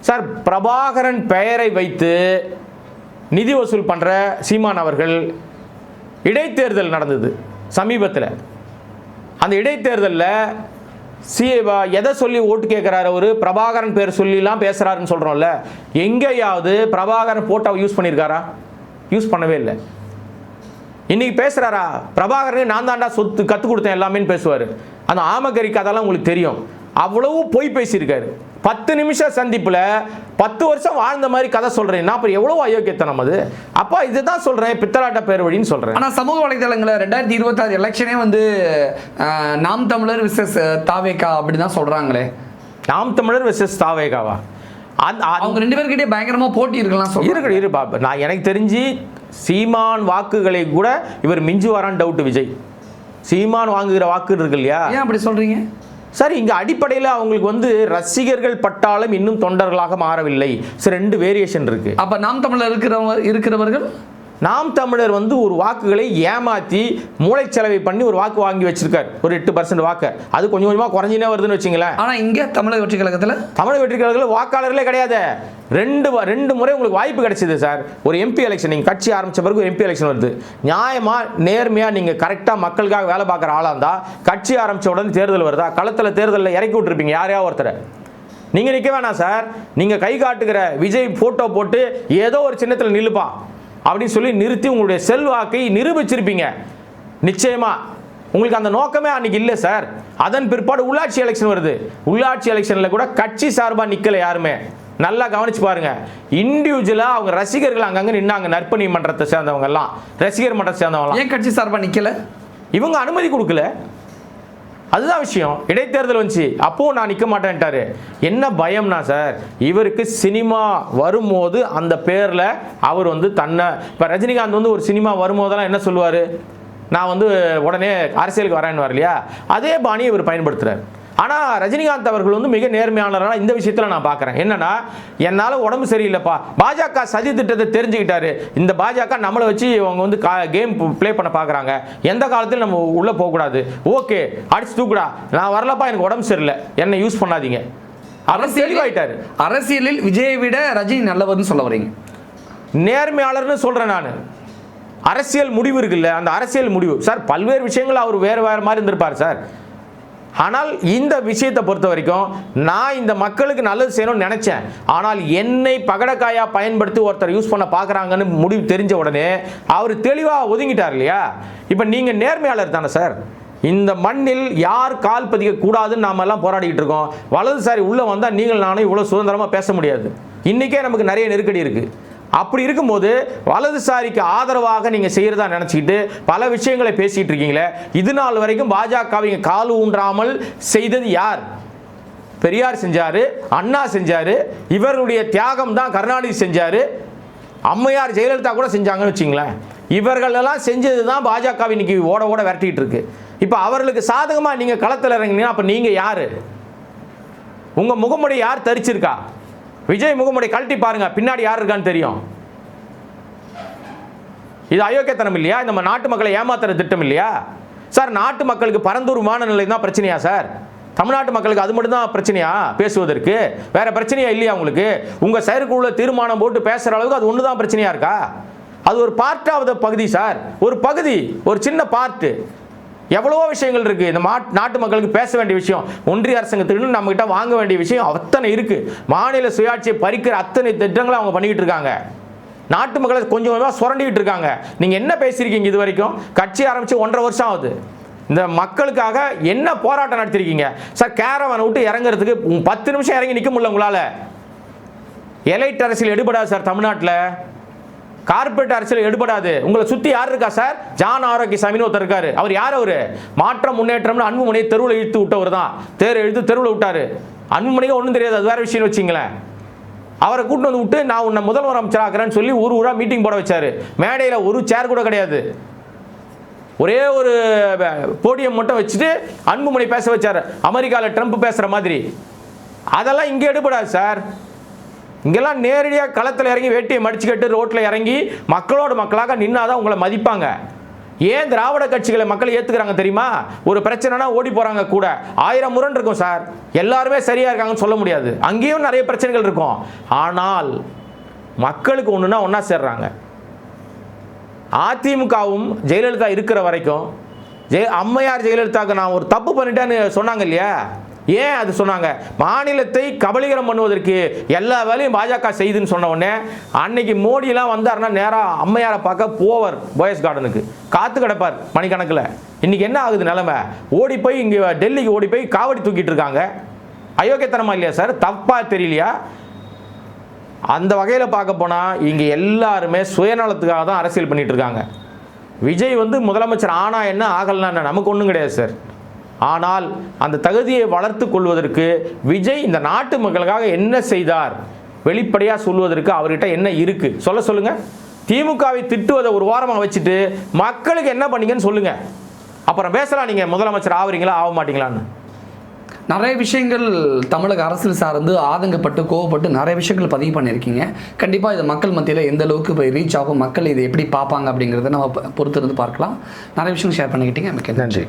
சார் பிரபாகரன் பெயரை வைத்து நிதி வசூல் பண்ணுற சீமான் அவர்கள் இடைத்தேர்தல் நடந்தது சமீபத்தில். அந்த இடைத்தேர்தலில் சி எதை சொல்லி ஓட்டு கேட்குறாரு அவர்? பிரபாகரன் பேர் சொல்லிலாம் பேசுகிறாருன்னு சொல்கிறோம்ல எங்கேயாவது பிரபாகரன் போட்டோவை யூஸ் பண்ணியிருக்காரா யூஸ் பண்ணவே இல்லை. இன்றைக்கி பேசுகிறாரா பிரபாகரனே நான் தாண்டா சொத்து கற்றுக் கொடுத்தேன் எல்லாமேன்னு பேசுவார். அந்த ஆமகரி அதெல்லாம் உங்களுக்கு தெரியும். அவ்வளவு பொய் பேசியிருக்காரு. பத்து நிமிஷம் சந்திப்பில் பத்து வருஷம் வாழ்ந்த மாதிரி கதை சொல்கிறேன் நான் அப்புறம் எவ்வளோ அயோக்கியத்தனம் அது? அப்பா இதுதான் சொல்கிறேன் பித்தலாட்ட பேர் வழின்னு சொல்கிறேன் ஆனா சமூக வலைதளங்களில் ரெண்டாயிரத்தி இருபத்தாறு எலெக்ஷனே வந்து நாம் தமிழர் விசஸ் தாவேக்கா அப்படி தான் சொல்றாங்களே. நாம் தமிழர் வெர்சஸ் தாவேகாவா அவங்க ரெண்டு பேர்கிட்டயே பயங்கரமா போட்டி இருக்கலாம் இருக்கு இரு பாப்ப நான் எனக்கு தெரிஞ்சு சீமான் வாக்குகளை கூட இவர் மிஞ்சுவாரான்னு டவுட் விஜய். சீமான் வாங்குகிற வாக்கு இருக்கு இல்லையா? ஏன் அப்படி சொல்றீங்க? சார் இங்கே அடிப்படையில் அவங்களுக்கு வந்து ரசிகர்கள் பட்டாலும் இன்னும் தொண்டர்களாக மாறவில்லை. சார் ரெண்டு வேரியேஷன் இருக்குது அப்போ நாம் தமிழில் இருக்கிறவங்க இருக்கிறவர்கள்? நாம் தமிழர் வந்து ஒரு வாக்குகளை ஏமாத்தி மூளைச்சலவை பண்ணி ஒரு வாக்கு வாங்கி வச்சிருக்காரு. ஒரு எட்டு பர்சன்ட் வாக்கு. அது கொஞ்சம் கொஞ்சமா குறைஞ்சினே வருதுன்னு வச்சுங்களேன். ஆனா இங்க தமிழக வெற்றி கழகத்துல? தமிழ் வெற்றிகளுக்கு வாக்காளர்களே கிடையாது. ரெண்டு ரெண்டு முறை உங்களுக்கு வாய்ப்பு கிடைச்சது சார். ஒரு எம்பி எலெக்ஷன் நீங்கள் கட்சி ஆரம்பிச்ச பிறகு ஒரு எம்பி எலெக்ஷன் வருது. நியாயமா நேர்மையா நீங்கள் கரெக்டாக மக்களுக்காக வேலை பார்க்குற ஆளாக இருந்தா கட்சி ஆரம்பிச்ச உடனே தேர்தல் வருதா? களத்தில் தேர்தலில் இறக்கி விட்டுருப்பீங்க. யாரையா ஒருத்தரை? நீங்கள் நிற்க வேணாம் சார். நீங்கள் கை காட்டுகிற விஜய் ஃபோட்டோ போட்டு ஏதோ ஒரு சின்னத்தில் நில்லுப்பா அப்படின்னு சொல்லி நிறுத்தி உங்களுடைய செல்வாக்கை நிரூபிச்சிருப்பீங்க. நிச்சயமா. உங்களுக்கு அந்த நோக்கமே அன்னைக்கு இல்லை சார். அதன் பிற்பாடு உள்ளாட்சி எலெக்ஷன் வருது. உள்ளாட்சி எலெக்ஷனில் கூட கட்சி சார்பாக நிற்கல யாருமே. நல்லா கவனிச்சு பாருங்க. இண்டிவிஜுவலாக அவங்க ரசிகர்கள் அங்கங்கே நின்னாங்க. நற்பணி மன்றத்தை சேர்ந்தவங்க எல்லாம் ரசிகர் மன்றத்தை சேர்ந்தவங்க ஏன் கட்சி சார்பா நிக்கல? இவங்க அனுமதி கொடுக்கல. அதுதான் விஷயம். இடைத்தேர்தல் வந்துச்சு. அப்போ நான் நிற்க மாட்டேன்ட்டாரு. என்ன பயம்னா சார் இவருக்கு சினிமா வரும்போது அந்த பேரில் அவர் வந்து தன்னை இப்போ ரஜினிகாந்த் வந்து ஒரு சினிமா வரும்போதெல்லாம் என்ன சொல்லுவார்? நான் வந்து உடனே அரசியலுக்கு வரேன்னு இல்லையா? அதே பாணியை இவர் பயன்படுத்துகிறார் ஆனால் ரஜினிகாந்த் அவர்கள் வந்து மிக நேர்மையானவராக இந்த விஷயத்தில் நான் பார்க்குறேன் என்னன்னா என்னால் உடம்பு சரியில்லைப்பா. பாஜக சதி திட்டத்தை தெரிஞ்சுக்கிட்டாரு. இந்த பாஜக நம்மளை வச்சு அவங்க வந்து கேம் ப்ளே பண்ண பார்க்குறாங்க எந்த காலத்திலும் நம்ம உள்ளே போகக்கூடாது. ஓகே அடிச்சு தூக்குடா. நான் வரலப்பா எனக்கு உடம்பு சரியில்லை. என்னை யூஸ் பண்ணாதீங்க. அவர் தெளிவாயிட்டாரு. அரசியலில் விஜயை விட ரஜினி நல்லவர்னு சொல்ல வரீங்க. நேர்மையாளர்னு சொல்கிறேன் நான். அரசியல் முடிவு இருக்குல்ல அந்த அரசியல் முடிவு. சார் பல்வேறு விஷயங்கள் அவர் வேறு வேறு மாதிரி இருந்திருப்பார் சார். ஆனால் இந்த விஷயத்தை பொறுத்த வரைக்கும் நான் இந்த மக்களுக்கு நல்லது செய்யணும்னு நினச்சேன். ஆனால் என்னை பகடக்காயாக பயன்படுத்தி ஒருத்தர் யூஸ் பண்ண பார்க்குறாங்கன்னு முடிவு தெரிஞ்ச உடனே அவர் தெளிவாக ஒதுங்கிட்டார் இல்லையா? இப்போ நீங்கள் நேர்மையாளர் தானே சார். இந்த மண்ணில் யார் கால் பதிக்க கூடாதுன்னு நாம எல்லாம் போராடிக்கிட்டு இருக்கோம். வலதுசாரி உள்ளே வந்தால் நீங்கள் நானும் இவ்வளோ சுதந்திரமாக பேச முடியாது. இன்றைக்கே நமக்கு நிறைய நெருக்கடி இருக்குது அப்படி இருக்கும்போது வலதுசாரிக்கு ஆதரவாக நீங்கள் செய்கிறதா நினச்சிக்கிட்டு பல விஷயங்களை பேசிகிட்டு இருக்கீங்களே இது நாள் வரைக்கும் பாஜகவிங்க கால் ஊன்றாமல் செய்தது யார்? பெரியார் செஞ்சார் அண்ணா செஞ்சார் இவருடைய தியாகம் தான் கருணாநிதி செஞ்சார் அம்மையார் ஜெயலலிதா கூட செஞ்சாங்கன்னு வச்சுங்களேன். இவர்களெல்லாம் செஞ்சது தான் பாஜக இன்னைக்கு ஓட ஓட விரட்டிகிட்டு இருக்கு. இப்போ அவர்களுக்கு சாதகமாக நீங்கள் களத்தில் இறங்குனீங்கன்னா அப்போ நீங்கள் யார்? உங்கள் முகமுடி யார் தரிச்சிருக்கா? விஜய் முகமுடைய கழட்டி பாருங்க. பின்னாடி யார் இருக்கான்னு தெரியும். இது அயோக்கியத்தனம் இல்லையா? நம்ம நாட்டு மக்களை ஏமாத்துற திட்டம் இல்லையா? சார் நாட்டு மக்களுக்கு பரந்தூர் விமான நிலையம் தான் பிரச்சனையா சார்? தமிழ்நாட்டு மக்களுக்கு அது மட்டும்தான் பிரச்சனையா பேசுவதற்கு? வேற பிரச்சனையா இல்லையா உங்களுக்கு? உங்க செயற்குள்ள தீர்மானம் போட்டு பேசுற அளவுக்கு அது ஒன்று தான் பிரச்சனையா இருக்கா? அது ஒரு பார்ட் ஆஃப் த பகுதி சார். ஒரு பகுதி ஒரு சின்ன பார்ட்டு எவ்வளவோ விஷயங்கள் இருக்கு. இந்த மா நாட்டு மக்களுக்கு பேச வேண்டிய விஷயம் ஒன்றிய அரசாங்கத்துக்கு நம்ம கிட்ட வாங்க வேண்டிய விஷயம் அத்தனை இருக்கு. மாநில சுயாட்சியை பறிக்கிற அத்தனை திட்டங்களை அவங்க பண்ணிக்கிட்டு இருக்காங்க. நாட்டு மக்களை கொஞ்சம் கொஞ்சமாக சுரண்டிக்கிட்டு இருக்காங்க. நீங்கள் என்ன பேசியிருக்கீங்க இது வரைக்கும்? கட்சி ஆரம்பித்து ஒன்றரை வருஷம் ஆகுது. இந்த மக்களுக்காக என்ன போராட்டம் நடத்திருக்கீங்க? சார் கேரவனை விட்டு இறங்குறதுக்கு பத்து நிமிஷம் இறங்கி நிற்க முடியல உங்களால். எலைட் அரசியல் எடுபடாது சார் தமிழ்நாட்டில். கார்பரேட் அரசியல் எடுபடாது. உங்களை சுற்றி யார் இருக்கா சார் ஜான் ஆரோக்கிய சாமின்னு ஒருத்தர் இருக்காரு. அவர் யார் அவர்? மாற்றம் முன்னேற்றம்னு அன்புமணியை தெருவில் இழுத்து விட்டவர் தான் தேர் இழுத்து தெருவில் விட்டாரு. அன்புமணிக்கு ஒன்றும் தெரியாது. அது வேற விஷயம் வச்சிங்களேன். அவரை கூட்டு வந்து விட்டு நான் உன்னை முதல்வர் அமைச்சராக்குறேன்னு சொல்லி ஊர் ஊரா மீட்டிங் போட வச்சாரு. மேடையில் ஒரு சேர் கூட கிடையாது. ஒரே ஒரு போடியம் மட்டும் வச்சுட்டு அன்புமணி பேச வச்சார். அமெரிக்காவில் ட்ரம்ப் பேசுகிற மாதிரி. அதெல்லாம் இங்கே எடுபடாது சார் இங்கெல்லாம் நேரடியாக களத்தில் இறங்கி வேட்டியை மடிச்சுக்கிட்டு ரோட்டில் இறங்கி மக்களோட மக்களாக நின்னாதான் உங்களை மதிப்பாங்க. ஏன் திராவிட கட்சிகளை மக்கள் ஏற்றுக்கிறாங்க தெரியுமா? ஒரு பிரச்சனைனா ஓடி போகிறாங்க கூட. ஆயிரம் முரண் இருக்கும் சார். எல்லாருமே சரியாக இருக்காங்கன்னு சொல்ல முடியாது. அங்கேயும் நிறைய பிரச்சனைகள் இருக்கும். ஆனால் மக்களுக்கு ஒன்றுனா ஒன்றா சேர்றாங்க. அதிமுகவும் ஜெயலலிதா இருக்கிற வரைக்கும் ஜெய அம்மையார் ஜெயலலிதாவுக்கு நான் ஒரு தப்பு பண்ணிட்டேன்னு சொன்னாங்க இல்லையா? ஏன் அது சொன்னாங்க? மாநிலத்தை கபலீகரம் பண்ணுவதற்கு எல்லா வேலையும் பாஜக செய்துன்னு சொன்ன உடனே அன்னைக்கு மோடியெல்லாம் வந்தாருன்னா நேராக அம்மையாரை பார்க்க போவார் போயஸ் கார்டனுக்கு காத்து கிடப்பார் மணிக்கணக்கில். இன்னைக்கு என்ன ஆகுது நிலமை? ஓடி போய் இங்கே டெல்லிக்கு ஓடி போய் காவடி தூக்கிட்டு இருக்காங்க. அயோக்கியத்தனமா இல்லையா சார்? தப்பா தெரியலையா? அந்த வகையில் பார்க்க போனால் இங்கே எல்லாருமே சுயநலத்துக்காக தான் அரசியல் பண்ணிட்டு இருக்காங்க. விஜய் வந்து முதலமைச்சர் ஆனா என்ன ஆகலன்னா என்ன? நமக்கு ஒன்றும் கிடையாது சார். ஆனால் அந்த தகுதியை வளர்த்து கொள்வதற்கு விஜய் இந்த நாட்டு மக்களுக்காக என்ன செய்தார்? வெளிப்படையாக சொல்வதற்கு அவர்கிட்ட என்ன இருக்கு? சொல்ல சொல்லுங்க. திமுகவை திட்டுவதை ஒரு வாரமாக வச்சுட்டு மக்களுக்கு என்ன பண்ணீங்கன்னு சொல்லுங்க. அப்புறம் பேசலாம் நீங்கள் முதலமைச்சர் ஆவறீங்களா? ஆக மாட்டீங்களான்னு. நிறைய விஷயங்கள் தமிழக அரசியல் சார்ந்து ஆதங்கப்பட்டு கோவப்பட்டு நிறைய விஷயங்கள் பதிவு பண்ணியிருக்கீங்க. கண்டிப்பாக இது மக்கள் மத்தியில் எந்த அளவுக்கு போய் ரீச் ஆகும் மக்கள் இதை எப்படி பார்ப்பாங்க அப்படிங்கிறத நம்ம பொறுத்திருந்து பார்க்கலாம். நிறைய விஷயங்கள் ஷேர் பண்ணிக்கிட்டீங்க. மிக்க நன்றி.